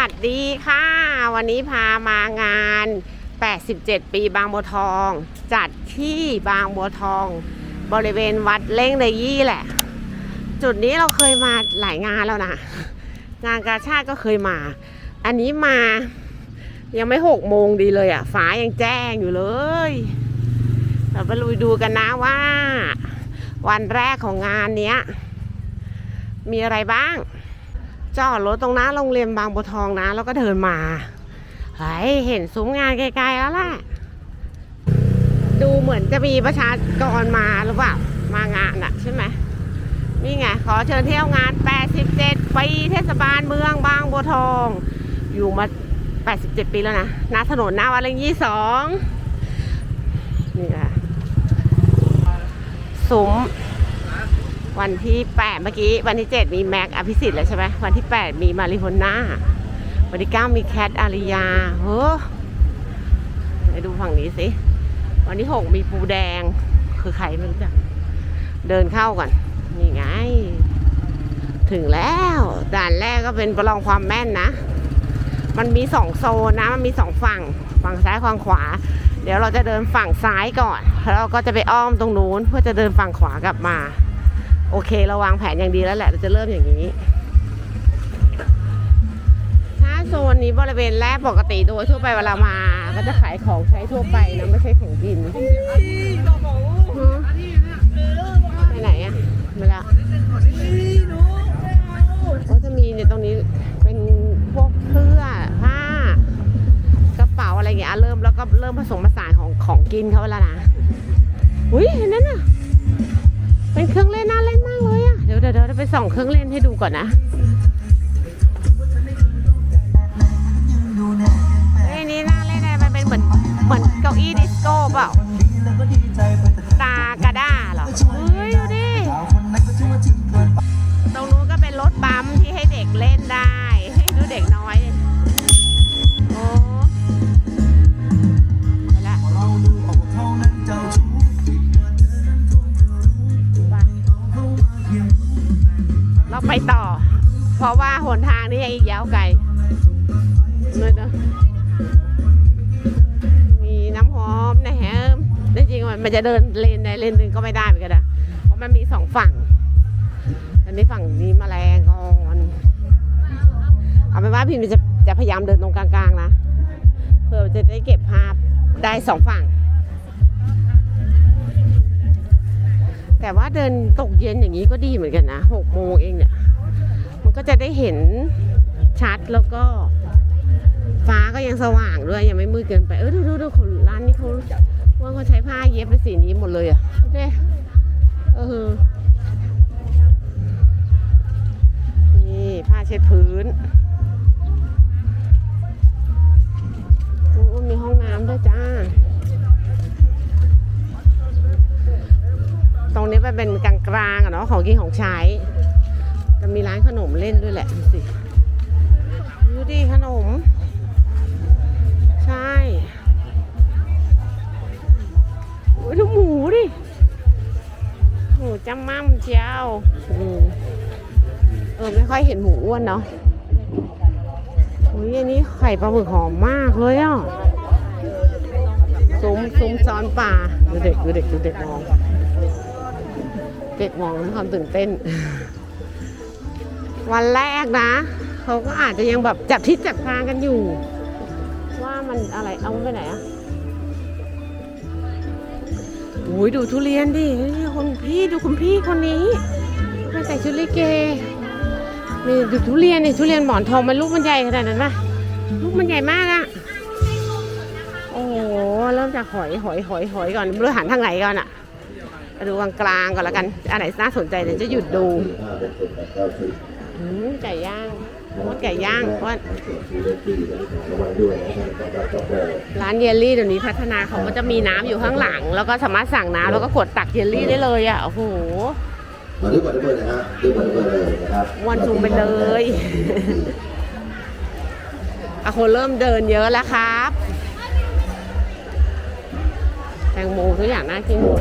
วัสดีค่ะ วันนี้พามางาน 87 ปีบางบัวทอง จัดที่บางบัวทอง บริเวณวัดเล่งเนยี่แหละ จุดนี้เราเคยมาหลายงานแล้วนะ งานกาชาติก็เคยมา อันนี้มายังไม่หกโมงดีเลยอะฟ้ายังแจ้งอยู่เลย เราไปลุยดูกันนะว่า วันแรกของงานเนี้ย มีอะไรบ้าง จอดรถตรงหน้าโรงเรียนบางบัวทองนะ แล้วก็เดินมาเฮ้ยเห็นซุ้มงานไกลๆแล้วแหละดูเหมือนจะมีประชากรมาหรือเปล่ามางานอะใช่ไหมนี่ไงขอเชิญเที่ยวงาน 87 ปีเทศบาลเมืองบางบัวทอง อยู่มา 87 ปีแล้วนะหน้าถนนหน้าวัดเลงยี่สองนี่แหละซุ้ม วันที่ 8 เมื่อกี้วันที่ 7 มีแม็กอภิสิทธิ์แล้วใช่ไหมวันที่ 8 มีมาริโฮน่าวันที่ 9 มีแคทอาริยาเฮ้อไปดูฝั่งนี้สิ วันที่ 6 มีปูแดงคือใครไม่รู้จัก เดินเข้าก่อน นี่ไง ถึงแล้ว ด่านแรกก็เป็นประลองความแม่นนะ มันมีสองโซนนะ มันมีสองฝั่ง ฝั่งซ้ายฝั่งขวา เดี๋ยวเราจะเดินฝั่งซ้ายก่อน แล้วเราก็จะไปอ้อมตรงนู้นเพื่อจะเดินฝั่งขวากลับมา โอเคเราวางแผนอย่างดีแล้วแหละ เราจะเริ่มอย่างนี้ ถ้าโซนนี้บริเวณแรกปกติโดยทั่วไปเวลามา ก็จะขายของใช้ทั่วไปนะไม่ใช่ของกินไปไหนอะมาแล้วก็จะมีเนี่ยตรงนี้เป็นพวกเสื้อผ้ากระเป๋าอะไรอย่างเงี้ยเริ่มแล้วก็เริ่มผสมผสานของของกินเขาแล้วนะอุ้ยเห็นนั่นน่ะ เป็นเครื่องเล่นน่าเล่นมากเลยอะเดี๋ยวเดี๋ยวเดี๋ยวไปส่องเครื่องเล่นให้ดูก่อนนะ จะเดินเลนใดเลนหนึ่งก็ไม่ได้เหมือนกันนะ เพราะมันมีสองฝั่ง อันนี้ฝั่งนี้แมลงก่อนเอาเป็นว่าพิมจะจะพยายามเดินตรงกลางๆนะ เพื่อจะได้เก็บภาพได้สองฝั่ง แต่ว่าเดินตกเย็นอย่างนี้ก็ดีเหมือนกันนะหกโมงเองเนี่ย มันก็จะได้เห็นชัดแล้วก็ ฟ้าก็ยังสว่างด้วยยังไม่มืดเกินไป เออดูดูดูคนร้านนี้เขาาเขาใช้ผ้าเย็บเป็นสีนี้หมดเลยอะดูดิเออนี่ผ้าเช็ดพื้นโอ้มีห้องน้ำด้วยจ้า ตรงนี้มันเป็นกลางๆอะเนาะของกินของใช้จะมีร้านขนมเล่นด้วยแหละดูสิดูดิขนม ใช่ จำมั่มเชียวอืมเออไม่ค่อยเห็นหมูอ้วนเนาะอุ้ยอันนี้ไข่ปลาหมึกหอมมากเลยอะซุ้มซุ้มซ้อนป่าดูเด็กดูเด็กดูเด็กมอง เด็กมองด้วยความตื่นเต้น วันแรกนะ เขาก็อาจจะยังแบบจับทิศจับทางกันอยู่ ว่ามันอะไรเอามันไปไหนอะ อ้ยดูทุเรียนดิคนพี่ดูคุณพี่คนนี้มาใส่ชุดลิเกนี่ดูทุเรียนนี่ทุเรียนหมอนทองมันลูกมันใหญ่ขนาดนั้นปะลูกมันใหญ่มากอะโอ้โหเริ่มจากหอยหอยหอยหอยก่อนไม่รู้หันทางไหนก่อนอะดูกลางๆก่อนแล้วกันอันไหนน่าสนใจเดี๋ยวจะหยุดดูไก่ย่าง ว่าไก่ย่างว่าร้านเยลลี่เดี๋ยวนี้พัฒนาเขาก็จะมีน้ำอยู่ข้างหลัง แล้วก็สามารถสั่งน้ำแล้วก็กดตักเยลลี่ได้เลยอะโอ้โหมาด้วยบัตรเบอร์นะฮะด้วยบัตรเบอร์เลยนะครับวันซูมไปเลยอะคนเริ่มเดินเยอะแล้วครับ แตงโมทุกอย่างน่ากินหมด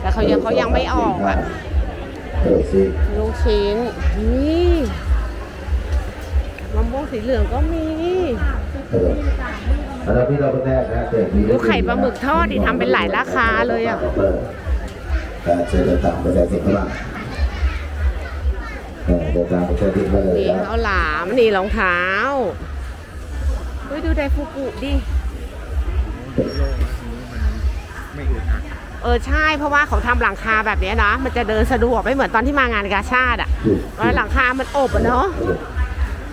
แต่เขายังเขายังไม่ออกอะเปิดซิลูกชิ้นนี่ มะม่วงสีเหลืองก็มีอันนั้นพี่เราเป็นแรกนะเด็กมีดูไข่ปลาหมึกทอดดิทำเป็นหลายราคาเลยอะการเชิญต่างๆไปได้สิ่งที่บ้างเดินทางไปเชิญที่มาเลยนี่นะข้าวหลามนี่รองเท้าเฮ้ยดูไดฟูกุดิไม่อึดอัดเออใช่เพราะว่าเขาทำหลังคาแบบเนี้ยนะมันจะเดินสะดวกไม่เหมือนตอนที่มางานกาชาติอะว่าหลังคามันอบอะเนาะเ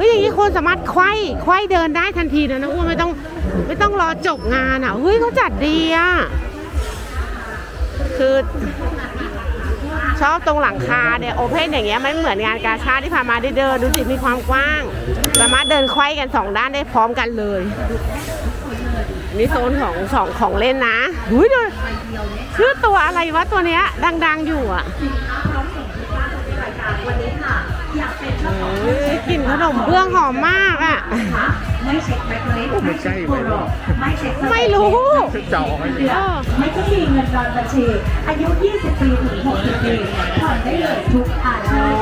ฮ้ยอย่างนี้คนสามารถไขว้ไขว้เดินได้ทันทีนะนะอ้วนไม่ต้องไม่ต้องรอจบงานอะเฮ้ยเขาจัดดีอะคือชอบตรงหลังคาเนี่ยโอเพนอย่างเงี้ยไม่เหมือนงานกาชาที่ผ่านมาได้เดินดูสิมีความกว้าง สามารถเดินไขว้กันสองด้านได้พร้อมกันเลยนี่โซนของสองของเล่นนะหุ้ยดูชื่อตัวอะไรวะตัวเนี้ยดัง ๆ อยู่อะ กลิ่นขนมเบื้องหอมมากอะ ไม่เช็คแบ็คลิสต์ไม่ใช่ไหมหรอไม่เช็คไม่รู้จะเอาไหมเออไม่ต้องมีเงินรอนบัญชีอายุ 20 ปีถึง 60 ปีผ่อนได้เลยทุกอาชีพ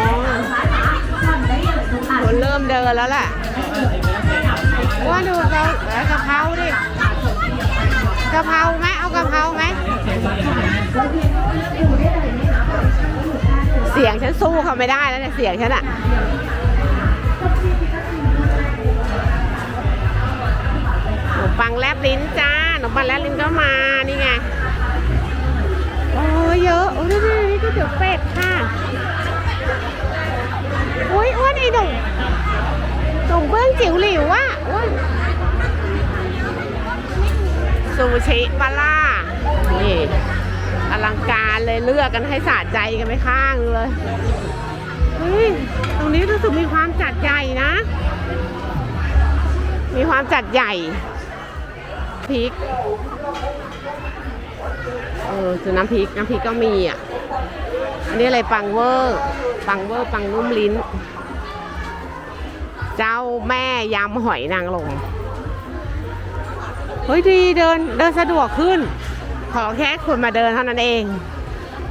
ผ่อนได้เลยทุกอาคนชีพเริ่มเดินแล้วแหละว่าดูเราเอากะเพราดิกะเพราไหมเอากะเพราไหมเสียงฉันสู้เขาไม่ได้แล้วเนี่ยเสียงฉันอะ ปังแลบลิ้นจ้าขนมปังแลบลิ้นก็มานี่ไงโอ้เยอะโอ้ยนี่นี่ก๋วยเตี๋ยวเป็ดค่ะอุ้ยอ้วนไอ้หนุ่มหนุ่มเบื้องจิ๋วหลิวอะอ้วนซูชิปลาล่านี่อลังการเลยเลือกกันให้สะใจกันไม่ข้างเลยเฮ้ยตรงนี้รู้สึกมีความจัดใหญ่นะ มีความจัดใหญ่ พริก เออคือน้ำพริก น้ำพริกก็มีอะ อันนี้อะไรปังเวอร์ ปังเวอร์ ปังนุ่มลิ้น เจ้าแม่ยำหอยนางรมเฮ้ยดีเดินเดินสะดวกขึ้น ขอแค่คุณมาเดินเท่านั้นเอง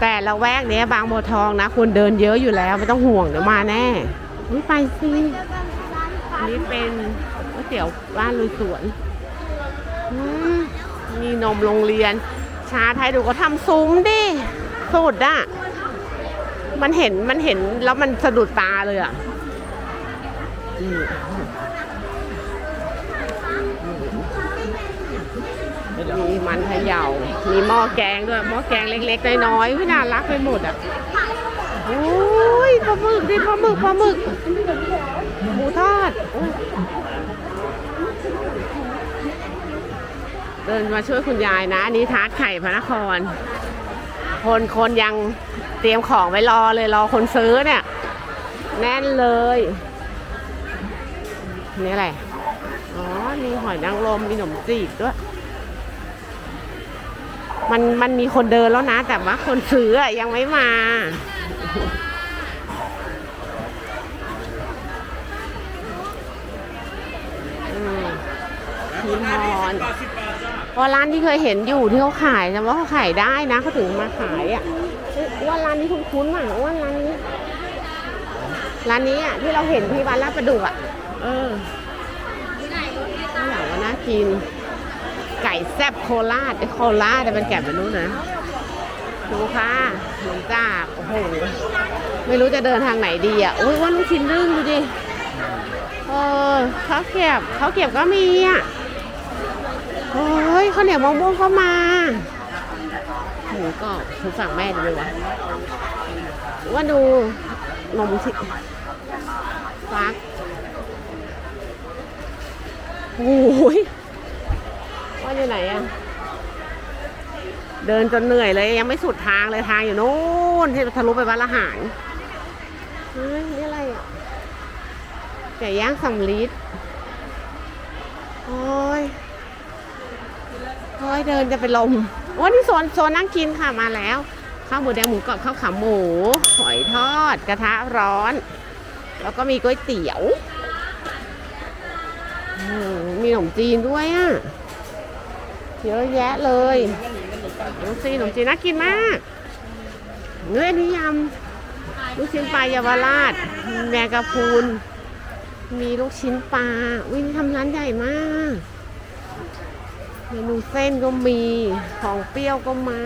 แต่ละแวกเนี้ยบางบัวทองนะคุณเดินเยอะอยู่แล้วไม่ต้องห่วงเดี๋ยวมาแน่ไปสิอันนี้เป็นก๋วยเตี๋ยวบ้านลุยสวนีนมโรงเรียน ชาไทยดูก็ทำซุ้มดิสุดอะมันเห็นมันเห็นแล้วมันสะดุดตาเลยอะมีมันเขย่า มีหม้อแกงด้วย หม้อแกงเล็กๆ น้อยๆวิน่ารักไปหมดอะโอ้ยปลาหมึกดิปลาหมึกปลาหมึกหมูทอดโอ้ย เดินมาช่วยคุณยายนะอันนี้ทาร์ตไข่พระนคร คนคนยังเตรียมของไว้รอเลยรอคนซื้อเนี่ย แน่นเลยนี่อะไรอ๋อมีหอยนางรมมีขนมจีบด้วยมันมันมีคนเดินแล้วนะ แต่ว่าคนซื้อยังไม่มา อืมทีมฮอน เพราร้านที่เคยเห็นอยู่ที่เขาขายแต่ว่าเขาขายได้นะเขาถึงมาขายอะเฮ้ยอ้วนร้านนี้คุ้นๆมากอ้วนร้านนี้ร้านนี้อะที่เราเห็นที่วัดลาดประดุกอะ เออข้าวหลาว่าน่ากิน ไก่แซ่บโคราชไอ้โคราชแต่เป็นแกะแบบนู้นนะดูค่ะหลวงจากโอ้โหไม่รู้จะเดินทางไหนดีอะโอ้ยว่าลูกชิ้นนึ่งดูดิเออข้าวเกรียบข้าวเกรียบก็มีอะ โอ้ยข้าวเหนียวมะม่วงก็มาหมูก็คือสั่งแม่ดูเลยวะว่าดูนมที่ฟักโอ้ยว่าอยู่ไหนอะเดินจนเหนื่อยเลยยังไม่สุดทางเลยทางอยู่นู้นที่ทะลุไปวัดละหารเฮ้ยนี่อะไรอะไก่ย่างสำลีดโอ้ยโอ้ ยเดินจะเป็นลมโอ้นี่โซนโซนนั่งกินค่ะมาแล้ว ข้าวหมูแดงหมูกรอบข้าวขาหมูหอยทอด กระทะร้อน แล้วก็มีก๋วยเตี๋ยวมีขนมจีนด้วยอะเยอะแยะเลยดูสิขนมจีนน่ากินมากเนื้อนนี้ยำลูกชิ้นปลาเยาวราชแมงกะพรุนมีลูกชิ้นปลาวินทำร้านใหญ่มาก เมนูเส้นก็มี ของเปรี้ยวก็มา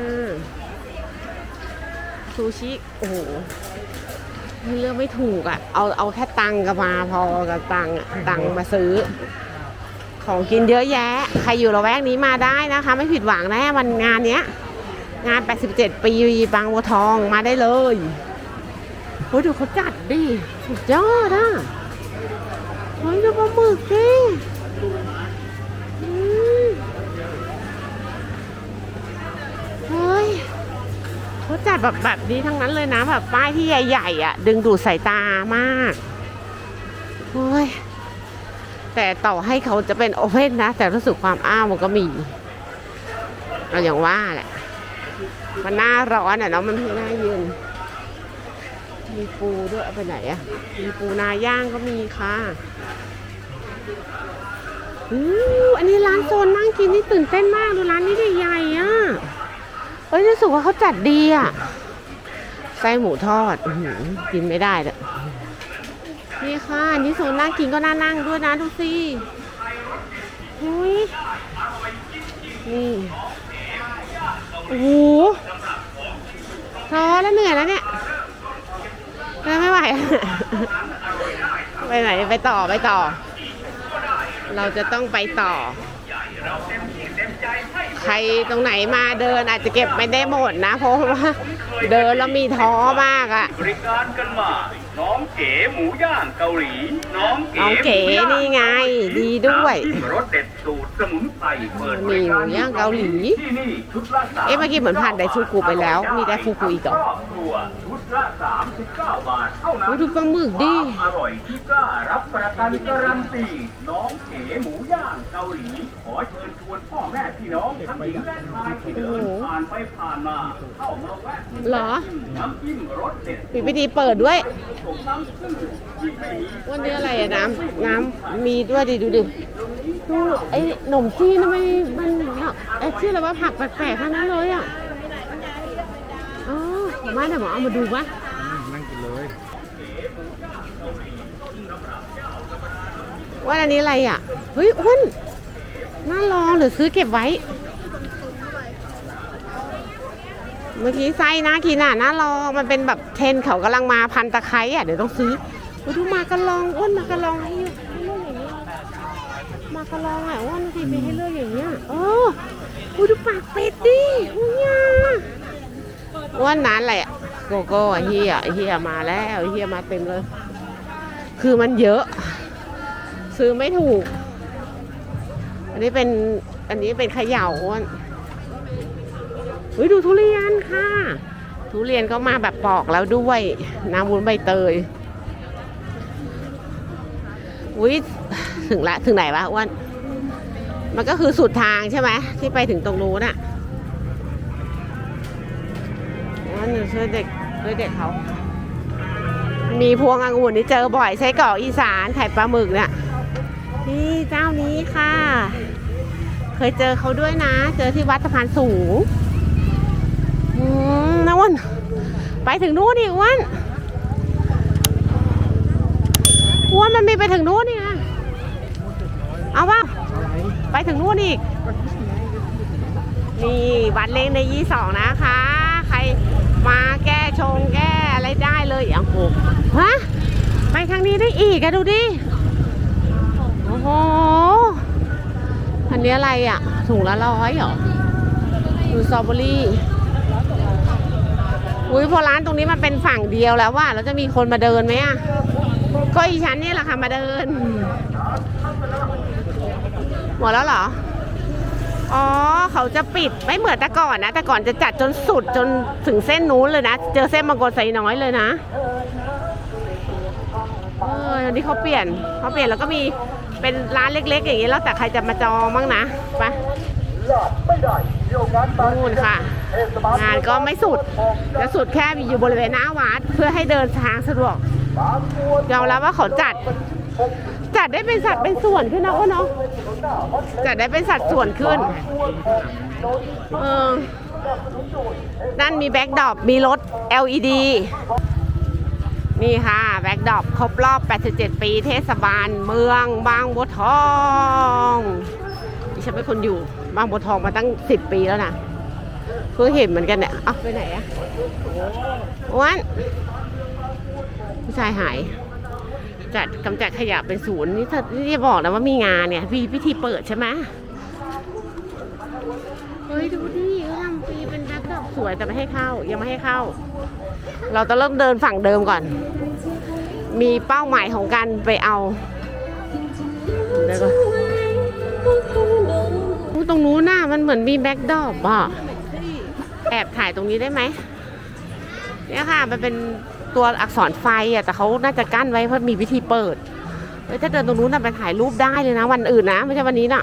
ซูชิ โอ้โหให้เลือกไม่ถูกอะ่ะ เอาเอาแค่ตังค์ก็มาพอกับตังค์อะตังค์มาซื้อ ของกินเยอะแยะ ใครอยู่ละแวกนี้มาได้นะคะ ไม่ผิดหวังแน่วันงานเนี้ย งาน 87 ปีบางบัวทองมาได้เลยโอ้ยดูเขาจัดดิ สุดยอดอะเฮ้ยดูปลาหมึกดิอืมเฮ้ยเขา จัดแบบแบบนี้ทั้งนั้นเลยนะแบบป้ายที่ใหญ่ๆอะ ดึงดูดสายตามากเฮ้ยแต่ต่อให้เขาจะเป็นโอเพนนะ แต่รู้สึกความอ้าวมันก็มีเอาอย่างว่าแหละ มันหน้าร้อนอะเนาะมันไม่น่ายืน มีปูด้วยอาไปไหนอะมีปูนาย่างก็มีค่ะอู้อันนี้ร้านโซนนั่งกินนี่ตื่นเต้นมากดูร้านนี้ใหญ่ๆอะ เฮ้ยรู้สึกว่าเขาจัดดีอะไส้หมูทอดอกินไม่ได้เลยนี่ค่ะอันนี่โซนนั่งกินก็น่านั่งด้วยนะดูสิอุ้ยนี่โอ้โหท้อแล้วเหนื่อยแล้วเนี่ยไม่ไหวไปไหนไปต่อไปต่อ เราจะต้องไปต่อ ใครตรงไหนมาเดินอาจจะเก็บไม่ได้หมดนะ เพราะว่าเดินแล้วมีท้อมากอะบริการกันมาน้องเก๋หมูย่างเกาหลี น้องเก๋น้องเก๋นี่ไง ดีด้วยน้ำจิ้มรสเด็ดสูตรสมุนไพรเปิดบมีริหมูการย่างเกาหลีที่นี่ชุดละสามเอ๊ะเมื่อกี้เหมือนผ่านไดฟูกุไปแล้ว มีไดฟูกุอีกเหรอครอบครัวชุดละ39บาทเท่านั้โอ้นยดูปลาหมึกดิความอร่อยที่กล้ารับประกันการันตีน้องเก๋หมูย่างเกาหลีขอเชิญชวนพ่อ แม่พี่น้องทั้งหญิงและชายที่เดินผ่านไปผ่านมาเข้ามาแวะเหรอ น้ำจิ้มรสเด็ดมีพิธีเปิดด้วยผมน้ำจิ้มที่ไม่มีวันนี้อะไรอะน้ำน้ำมีด้วยดิดูดิดูไอ้หนมจีนทำไมมันไอ้ชื่ออะไรว่าผักแปลกๆทั้งนั้นเลยอะอ๋อมาเดี๋ยวหมอเอามาดูปะนั่งกินเลยว่าอันนี้อะไรอะ เฮ้ยอ้วน น่าลอหรือซื้อเก็บไว้ เมื่อกี้ไส้น่ากินอะน่าลอมันเป็นแบบเทรนเขากำลังมาพันตะไคร้อะเดี๋ยวต้องซื้อดูมากระลองอ้วนมากระลองให้ให้เลือกอย่างนี้มากระลองอะอ้วนทีไปให้เลือกอย่างเงี้ยโอ้ยดูปากเป็ดดิอ้ยอ้วนนั้นอะไรอะโกโก้เฮียอ้เฮียมาแล้วเฮียมาเต็มเลย คือมันเยอะ ซื้อไม่ถูก อันนี้เป็นอันนี้เป็นเขย่าอ้วนเฮ้ยดูทุเรียนค่ะ ทุเรียนก็มาแบบปอกแล้วด้วย น้ำวุ้นใบเตยอุ้ยถึงละถึงไหนวะอ้วนมันก็คือสุดทางใช่ไหมที่ไปถึงตรงนู้นอะอ้วนช่วยเด็กช่วยเด็กเขา มีพวงองุ่นนี่เจอบ่อยไส้กรอกอีสานไข่ปลาหมึกเนี่ยนี่เจ้านี้ค่ะ เคยเจอเขาด้วยนะ เจอที่วัดสะพานสูงอืมนะอ้วนไปถึงนู้นดิอ้วนอ้วนมันมีไปถึงนู้นนี่นะเอาป่ะไปถึงนู้นอีก นี่วัดเล้งในยี่สองนะคะ ใครมาแก้ชงแก้อะไรได้เลยอย่างโหฮะไปทางนี้ได้อีกอะดูดิ โอ้โห อันนี้อะไรอะ ถุงละร้อยเหรอดูสตรอเบอรี่อุ้ยพอร้านตรงนี้มันเป็นฝั่งเดียวแล้วว่าแล้วจะมีคนมาเดินไหมอะก็อีฉันนี่แหละค่ะมาเดิน หมดแล้วเหรอ อ๋อ เขาจะปิดไม่เหมือนแต่ก่อนนะ แต่ก่อนจะจัดจนสุดจนถึงเส้นนู้นเลยนะ เจอเส้นบางกรไซน้อยเลยนะเอออันนี้เขาเปลี่ยนเขาเปลี่ยนแล้วก็มี เป็นร้านเล็ก ๆ อย่างนี้แล้วแต่ใครจะมาจองบ้างนะไปนู่นค่ะ งานก็ไม่สุด จะสุดแค่อยู่บริเวณหน้าวัด เพื่อให้เดินทางสะดวกยอมรับว่าเขาจัด จัดได้เป็นสัดเป็นส่วนขึ้นนะอ้นเนาะจัดได้เป็นสัดส่วนขึ้นเออนั่นมีแบ็กดรอปมีรถ LED นี่ค่ะแบ็กดอปครบรอบ 87 ปีเทศบาลเมืองบางบัวทองดิฉันเป็นคนอยู่บางบัวทองมาตั้ง 10 ปีแล้วนะเพิ่งเห็นเหมือนกันเนี่ยเอ้าไปไหนอะวันผู้ชายหาย จัดกำจัดขยะเป็นศูนย์นี่ถ้านี่บอกนะว่ามีงานเนี่ยมีพิธีเปิดใช่ไหมเฮ้ยดูดิเขาทำปีเป็นแบ็คดอปสวยแต่ไม่ให้เข้ายังไม่ให้เข้า เราจะเริ่มเดินฝั่งเดิมก่อน มีเป้าหมายของการไปเอาเดี๋ยวก่อนตรงนู้นน่ะมันเหมือนมีแบ็คดอปอะแอบถ่ายตรงนี้ได้ไหมเนี่ยค่ะมันเป็นตัวอักษรไฟอะแต่เขาน่าจะกั้นไว้เพราะมีวิธีเปิดถ้าเดินตรงนู้นน่ะไปถ่ายรูปได้เลยนะ วันอื่นนะไม่ใช่วันนี้น่ะ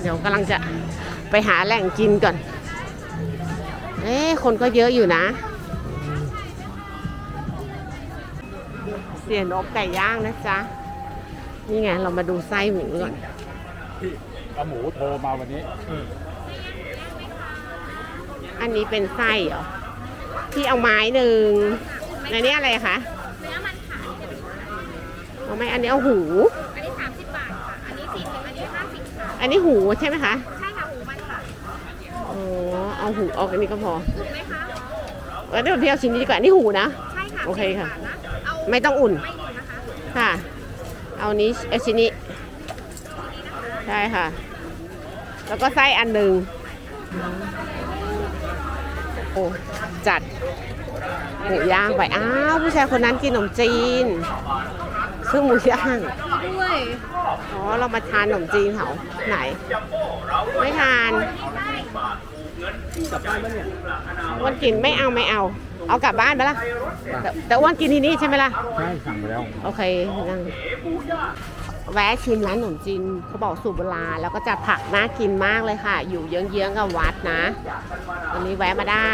เดี๋ยวกำลังจะไปหาแหล่งกินก่อน เอ๊คนก็เยอะอยู่นะ ยนบไก่ย่างนะจ๊ะ นี่ไง เรามาดูไส้หมูก่อนที่เอาหมูโทรมาวันนี้อันนี้เป็นไส้เหรอ ที่เอาไม้หนึ่งอันนี้อะไรคะเอาไหม่อันนี้เอาหู อันนี้ 30 บาทค่ะ อันนี้40อันนี้50ค่ะอันนี้หูใช่ไหมคะ ใช่ค่ะหูมันค่ะอ๋อเอาหูเอาอันนี้ก็พอถูกไหมคะแล้วเดี๋ยวพี่เอาชิ้นนี้ดีกว่าอันนี่หูนะ ใช่ค่ะโอเคค่ะ 40บาทนะเอา ไม่ต้องอุ่นไม่อุ่นนะคะค่ะ เอานี้เอาชิ้นนี้ใช่ค่ะ แล้วก็ไส้อันหนึ่งโอ้จัดหมูย่างไป อ้าว ผู้ชายคนนั้นกินขนมจีน ซึ่งหมูย่างด้วยอ๋อ เรามาทานขนมจีนเขาไหน ไม่ทานอ้วันกินไม่เอาไม่เอา เอากลับบ้านไปละแต่แต่อ้วันกินที่นี่ใช่ไหมล่ะ ใช่สั่งไปแล้วโอเคนั่งแวะชิมร้านขนมจีนเขาบอกสูตรโบราณแล้วก็จะผักน่ากินมากเลยค่ะ อยู่เยื้องๆกับวัดนะ วันนี้แวะมาได้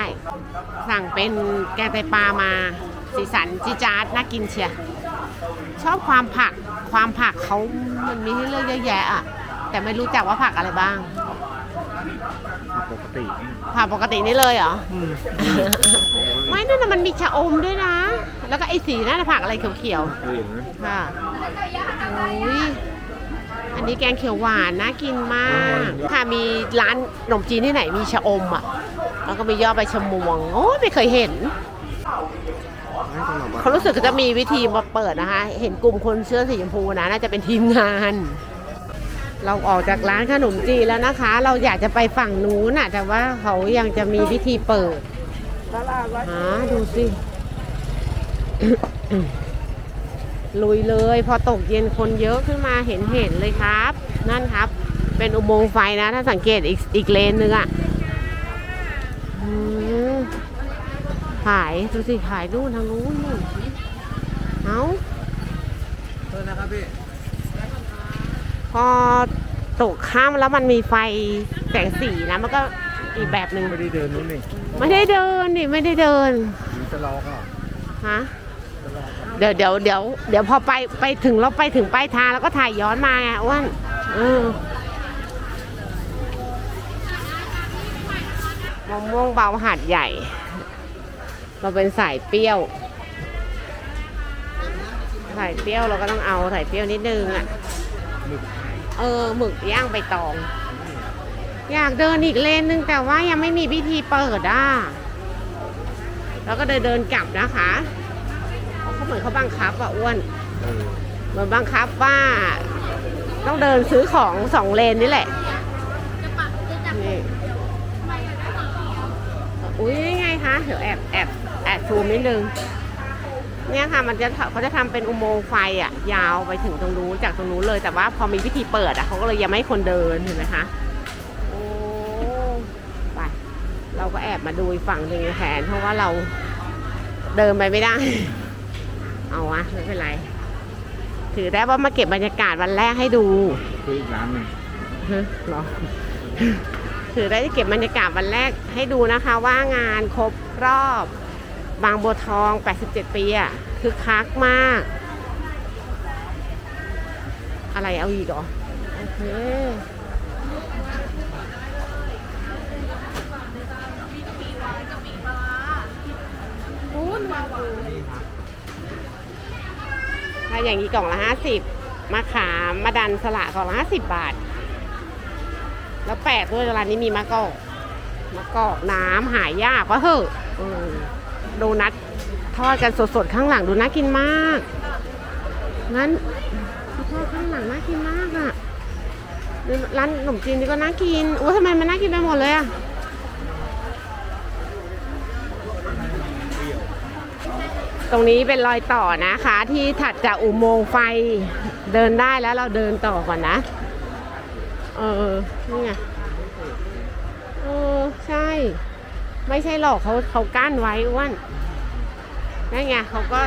สั่งเป็นแกงไตปลามา สีสันจีดจาดน่ากินเชียร์ชอบความผักความผักเขามันมีให้เลือกเยอะแยะอะแต่ไม่รู้จักว่าผักอะไรบ้าง ปกติ ผักปกตินี่เลยเหรอ ไม่นั่นน่ะมันมีชะอมด้วยนะ แล้วก็ไอ้สีนั่นนะผักอะไรเขียวๆเคยเห็นไหมค่ะโอ้ยอันนี้แกงเขียวหวานน่ากินมาก ค่ะมีร้านขนมจีนที่ไหนมีชะอมอะ แล้วก็มียอดใบชะมวงโอ้ยไม่เคยเห็นเขารู้สึกจะมีวิธีมาเปิดนะคะ เห็นกลุ่มคนเสื้อสีชมพูนะน่าจะเป็นทีมงาน เราออกจากร้านขนมจีนแล้วนะคะ เราอยากจะไปฝั่งนู้นน่ะ แต่ว่าเขายังจะมีวิธีเปิด หาดูสิ ลุยเลย พอตกเย็นคนเยอะขึ้นมาเห็นเห็นเลยครับ นั่นครับ เป็นอุโมงค์ไฟนะ ถ้าสังเกตอีกอีกเลนนึงอะ่ะอืมขายดูสิขายนู่นทางนู้นนู่นเอาโทษนะครับพี่ พอตกข้ามแล้วมันมีไฟแสงสีนะ มันก็ อีกแบบหนึ่งไม่ได้เดินนู้นนี่ไม่ได้เดินนี่ไม่ได้เดินหรือจะรอก็ฮะเดี๋ยวเดี๋ยวเดี๋ยวเดี๋ยวพอไปไปถึงเราไปถึงปลายทางแล้วก็ถ่ายย้อนมาไงอ้วนเออมะม่วงเบาหาดใหญ่ เราเป็นสายเปรี้ยว สายเปรี้ยวเราก็ต้องเอาสายเปรี้ยวนิดนึงอะหมึกเออหมึกย่างใบตอง อยากเดินอีกเลนนึงแต่ว่ายังไม่มีพิธีเปิดอะแล้วก็เดินเดินกลับนะคะเขาเหมือนเขาบังคับอะอ้วนเออเหมือนบังคับว่า ต้องเดินซื้อของสองเลนนี่แหละนี่อุ้ยนี่ไงคะเดี๋ยวแอบแอบแอบซูมนิดนึงเนี่ยค่ะมันจะเขาจะทำเป็นอุโมงค์ไฟอะ ยาวไปถึงตรงนู้นจากตรงนู้นเลยแต่ว่าพอมีพิธีเปิดอะเขาก็เลยยังไม่ให้คนเดินเห็นไหมคะ โอ้ไป เราก็แอบมาดูอีกฝั่งหนึ่งแทนเพราะว่าเราเดินไปไม่ได้ เอาวะไม่เป็นไร ถือได้ว่ามาเก็บบรรยากาศวันแรกให้ดูคืออีกร้านหนึ่งฮะเหรอถือได้เก็บบรรยากาศวันแรกให้ดูนะคะ ว่างานครบรอบบางบัวทอง 87 ปีอะคือคักมาก อะไรเอาอีกเหรอ โอเค คุณาอย่างนี้กล่องละห้าสิบมะขามมะดันสละกล่องละห้าสิบบาท แล้วแปลกด้วยร้านนี้มีมะกอกมะกอกน้ำหายยากวะเหอะเออโดนัททอดกันสดๆ ข้างหลังดูน่ากินมาก งั้นทอดข้างหลังน่ากินมากอะ่ะร้านขนมจีนนี่ก็น่ากินโอ้ยทำไมมันน่ากินไปหมดเลยอะ่ะ ตรงนี้เป็นรอยต่อนะคะ ที่ถัดจากอุโมงค์ไฟเดินได้แล้วเราเดินต่อก่อนนะ เออ นี่ไง เออ ใช่ ไม่ใช่หรอกเขาเขากั้นไว้อ้วนนั่นไงเขาก็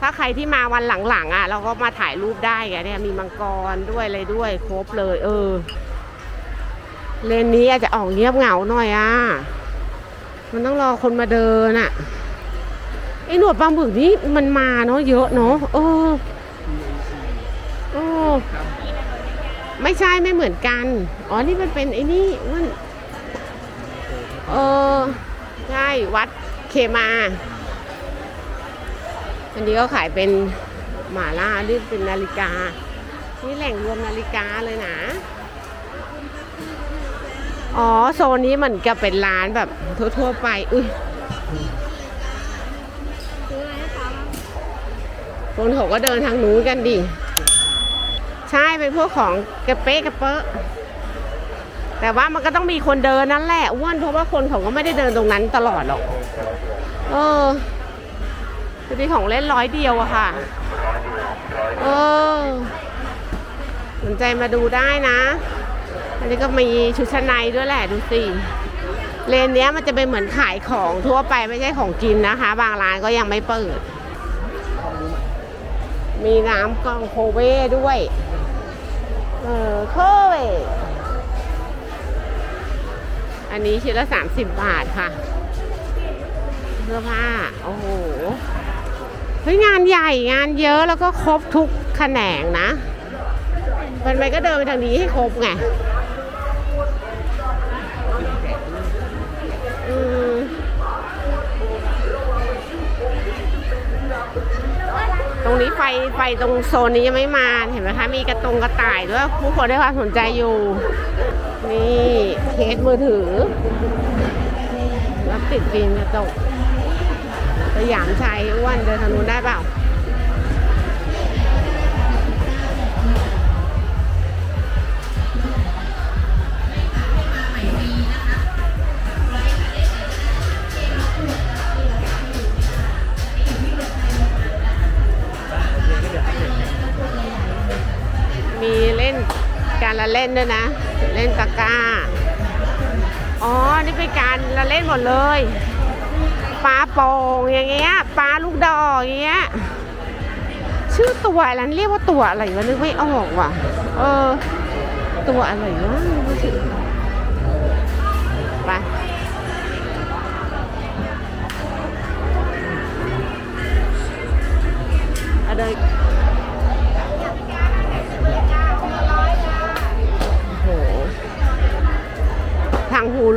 ถ้าใครที่มาวันหลังๆ อะ เราก็มาถ่ายรูปได้ไงเนี่ยมีมังกรด้วยอะไรด้วย ครบเลย เออ เลนนี้อาจจะออกเงียบเหงาหน่อยอะ มันต้องรอคนมาเดินอะ อ้หนวดปลาหมึกนี่มันมาเนาะเยอะเนาะเออเออไม่ใช่ไม่เหมือนกัน อ๋อ นี่มันเป็นไอ้นี่มันเออใช่วัดเคมา อันนี้ก็ขายเป็นหมาล่านี่เป็นนาฬิกา นี่แหล่งรวมนาฬิกาเลยนะ อ๋อ โซนนี้เหมือนกับเป็นร้านแบบทั่วๆไป อุ้ย คนเขาก็เดินทางนู้นกันดิ ใช่เป็นพวกของกระเป๊ะกระเปอะแต่ว่ามันก็ต้องมีคนเดินนั่นแหละอ้วนเพราะว่าคนเขาก็ไม่ได้เดินตรงนั้นตลอดหรอก เออคือที่ของเล่นร้อยเดียวอะค่ะ เออสนใจมาดูได้นะ อันนี้ก็มีชุดชั้นในด้วยแหละดูสิ เลนเนี้ยมันจะเป็นเหมือนขายของทั่วไปไม่ใช่ของกินนะคะ บางร้านก็ยังไม่เปิด มีน้ำกองโคเวด้วย เออโคเว อันนี้ชิ้นละ30บาทค่ะเสื้อผ้า โอ้โห เฮ้ย งานใหญ่งานเยอะแล้วก็ครบทุกแขนงนะเป็นไปก็เดินไปทางนี้ให้ครบไง ตรงนี้ไฟไฟตรงโซนนี้ยังไม่มาเห็นไหมคะมีกระตรงกระต่ายด้วยผู้คนได้ความสนใจอยู่ นี่เคสมือถือแล้วติดฟิล์มกระจกสยามชัยอ้วนเดินทางนู้นได้เปล่า เล่นด้วยนะ เล่นตะกร้า อ๋อ นี่เป็นการละเล่นหมดเลย ปลาโป่งอย่างเงี้ย ปลาลูกดอกอย่างเงี้ย ชื่อตัวอะไรเรียกว่าตัวอะไรวะนึกไม่ออกว่ะ เออ ตัวอะไรวะนึกไม่ชื่อไปเอาเดิ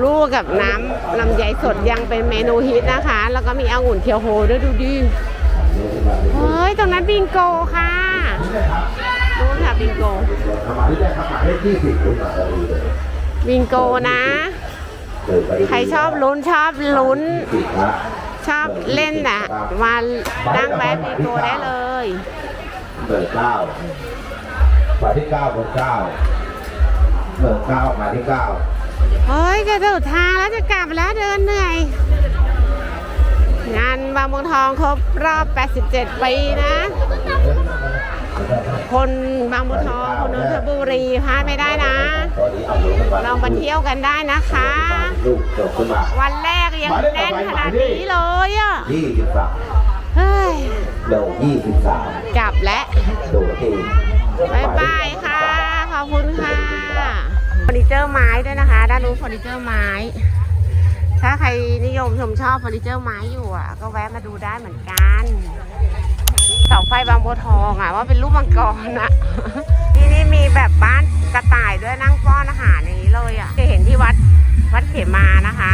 ลูกกับน้ำลำไยสดยังเป็นเมนูฮิตนะคะ แล้วก็มีองุ่นเคียวโฮด้วยดูดิเฮ้ย ตรงนั้นบิงโกค่ะรู้ค่ะบิงโกบิงโกนะ ใครชอบลุ้นชอบลุ้น ชอบเล่นน่ะมานั่งแวะบิงโกได้เลยเปิดเก้าหมายที่เก้าบนเก้าเปิดเก้าหมายที่เก้า เฮ้ย จะถึงทางแล้วจะกลับแล้วเดินเหนื่อย งานบางบัวทองครบรอบ 87 ปีนะ คนบางบัวทองคนนนทบุรีพลาดไม่ได้นะตอนนี้เอาลงมาลองมาเที่ยวกันได้นะคะ ลูกจบขึ้นมาวันแรกยังแน่นขนาดนี้เลยอะยี่สิบสามเฮ้ยโดยี่สิบสามกลับแล้วโดที่บายบายค่ะ ขอบคุณค่ะเฟอร์ นิเจอร์ไม้ด้วยนะคะ ด้านนู้นเฟอร์นิเจอร์ไม้ ถ้าใครนิยมชมชอบเฟอร์นิเจอร์ไม้อยู่อะ ก็แวะมาดูได้เหมือนกันเสาไฟบางบัวทองอะ ว่าเป็นรูปมังกรนะที่นี่มีแบบบ้านกระต่ายด้วยนั่งป้อนอาหารอย่างนี้เลยอะจะเห็นที่วัดวัดเขมานะคะ